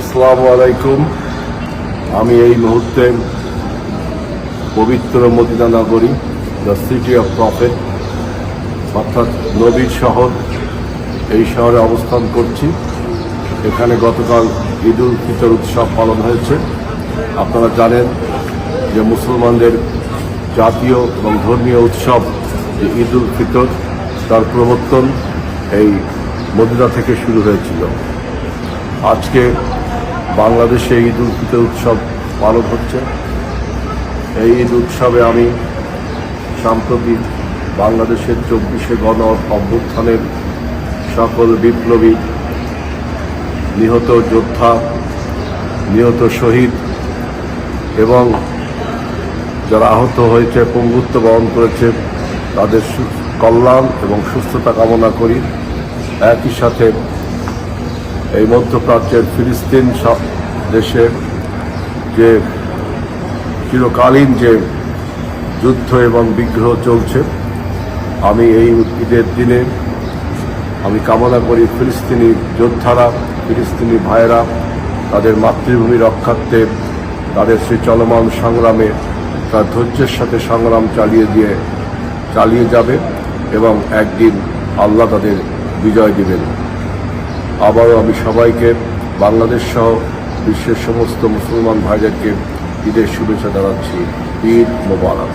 আসসালামু আলাইকুম। আমি এই মুহূর্তে পবিত্র মদিনা নগরী দ্য সিটি অফ প্রফেট অর্থাৎ নবীর শহর, এই শহরে অবস্থান করছি। এখানে গতকাল ঈদ উল ফিতর উৎসব পালন হয়েছে। আপনারা জানেন যে মুসলমানদের জাতীয় এবং ধর্মীয় উৎসব যে ঈদ উল ফিতর, তার প্রবর্তন এই মদিনা থেকে শুরু হয়েছিল। আজকে বাংলাদেশে ঈদ উল ফিতর উৎসব পালন হচ্ছে। এই ঈদ উৎসবে আমি সাম্প্রতিক বাংলাদেশের চব্বিশে গণ অভ্যুত্থানের সকল বিপ্লবী, নিহত যোদ্ধা, নিহত শহীদ এবং যারা আহত হয়েছে, পঙ্গুত্ব বহন করেছে, তাদের কল্যাণ এবং সুস্থতা কামনা করি। একই সাথে এই মধ্যপ্রাচ্যের ফিলিস্তিন সব দেশে যে চিরকালীন যে যুদ্ধ এবং বিগ্রহ চলছে, আমি এই ঈদের দিনে আমি কামনা করি ফিলিস্তিনি যোদ্ধারা, ফিলিস্তিনি ভাইয়েরা, তাদের মাতৃভূমি রক্ষার্থে, তাদের সেই চলমান সংগ্রামে, তার ধৈর্যের সাথে সংগ্রাম চালিয়ে দিয়ে, চালিয়ে যাবে এবং একদিন আল্লাহ তাদের বিজয় দিবেন। আবারও আমি সবাইকে বাংলাদেশ সহ বিশ্বের সমস্ত মুসলমান ভাইদেরকে ঈদের শুভেচ্ছা জানাচ্ছি। ঈদ মোবারক।